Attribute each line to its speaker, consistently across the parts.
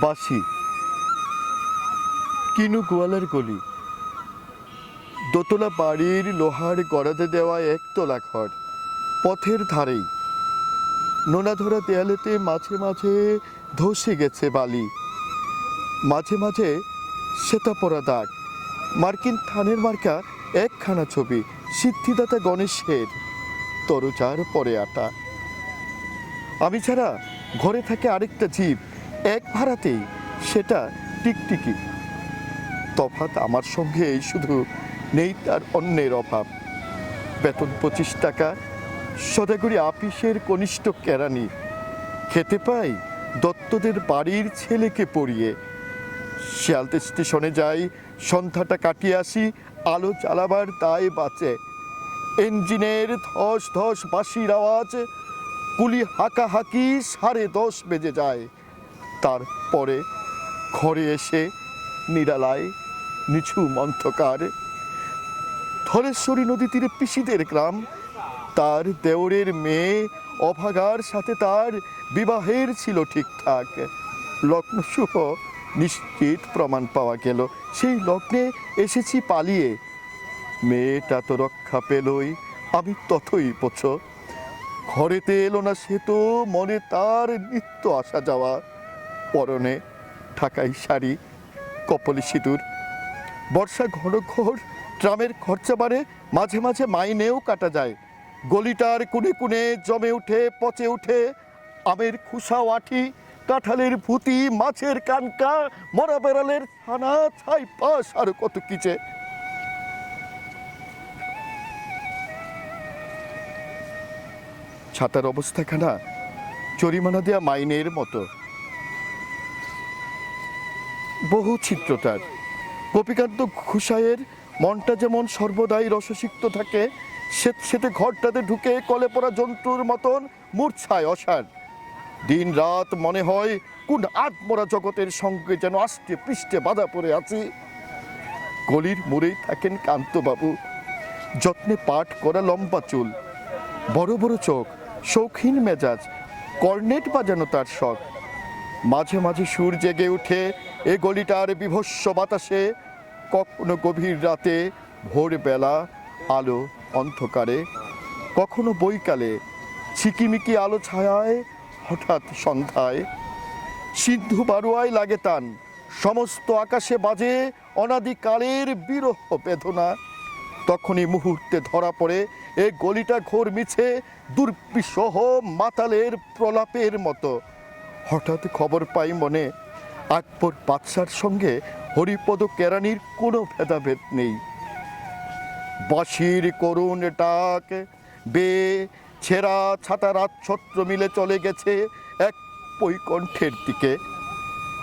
Speaker 1: বাসি কিনু গোয়ালের গলি। দোতলা বাড়ির লোহার গড়াতে দেওয়া একতলা ঘর, পথের ধারেই। নোনাধরা দেয়ালেতে মাঝে মাঝে ধসে গেছে বালি। মাঝে মাঝে শ্বেতা পরা দাগ। মার্কিন থানের মার্কা একখানা ছবি, সিদ্ধিদাতা গণেশের তরচার পরে আটা। আমি ছাড়া ঘরে থাকে আরেকটা জীব এক ভাড়াতেই সেটা টিকটিকি। তফাত আমার সঙ্গে এই শুধু নেই তার অন্যের অভাব। বেতন পঁচিশ টাকা, সদাগরি আপিসের কনিষ্ঠ কেরানি। খেতে পাই দত্তদের বাড়ির ছেলেকে পড়িয়ে। শিয়ালদে স্টেশনে যাই, সন্ধ্যাটা কাটিয়ে আসি, আলো চালাবার দায় বাঁচে। ইঞ্জিনের ধস ধস বাঁশির আওয়াজ, কুলি হাঁকাহাঁকি সাড়ে দশ বেজে যায়। তারপরে ঘরে এসে নিরালায় নিছু মন্থকার ধলেশ্বরী নদী তীরে পিসিদের গ্রাম। তার দেওরের মেয়ে অভাগার সাথে তার বিবাহের ছিল ঠিকঠাক। লগ্ন শুভ নিশ্চিত প্রমাণ পাওয়া গেল। সেই লগ্নে এসেছি পালিয়ে। মেয়েটা তো রক্ষা পেলই, আমি ততই পোছ ঘরেতে এলো না সে তো, মনে তার নিত্য আসা যাওয়া। পরনে ঢাকাই শাড়ি, কপলি সিঁদুর। বর্ষা ঘন ঘোর, ট্রামের খরচা বাড়ে, মাঝে মাঝে মাইনেও কাটা যায়। গলিটার কুনে কুনে জমে উঠে, পচে উঠে, আমের খুসা আঠি, কাঁঠালের ভুতি, মাছের কানকা, মরা বেড়ালের ছানা, ছাই পাশ, আর কত কিচে ছাতার অবস্থা অবস্থাখানা জরিমানা দেয়া মাইনের মতো। বহু চিত্রতার। গোপীকান্ত ঘুষায়ের মনটা যেমন সর্বদাই রসসিক্ত থাকে, সে সেতে ঘরটাতে ঢুকে কলে পড়া জন্তুর মতন মূর্ছায় অসার। দিন রাত মনে হয় কোন আত্মরা জগতের সঙ্গে যেন আষ্টে পৃষ্ঠে বাধা পড়ে আছি। গলির মোড়েই থাকেন কান্তবাবু। যত্নে পাঠ করা লম্বা চুল। বড় বড় চোখ, শৌখিন মেজাজ, কর্নেট বাজানো তার শখ। মাঝে মাঝে সুর জেগে উঠে এ গলিটার বিভস্ম বাতাসে কখনো গভীর রাতে ভোরবেলা আলো অন্ধকারে, কখনো বৈকালে ছিকিমিকি আলো ছায়ায় হঠাৎ সন্ধ্যায়। সিন্ধু বারুয়ায় লাগে তান, সমস্ত আকাশে বাজে অনাদিকালের বিরহ বেদনা। তখনই মুহূর্তে ধরা পড়ে এ গলিটা ঘোর মিছে দুর্বিসহ মাতালের প্রলাপের মতো। হঠাৎ খবর পাই মনে, আকবর বাদশার সঙ্গে হরিপদ কেরানির কোনো ভেদাভেদ নেই। বাঁশির করুণ ডাক, বে, ছেঁড়া ছাতা রাজছত্র মিলে চলে গেছে এক বৈকণ্ঠের দিকে।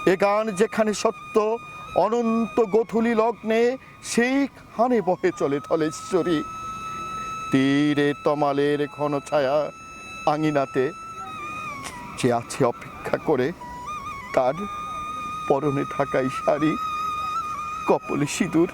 Speaker 1: এ গান যেখানে সত্য, অনন্ত গোথুলি লগ্নে সেইখানে বহে চলে ধলেশ্বরী। তীরে তমালের ঘন ছায়া আঙিনাতে যে আছে অপেক্ষা করে তার পরনে থাকাই শাড়ি কপলে সিঁদুর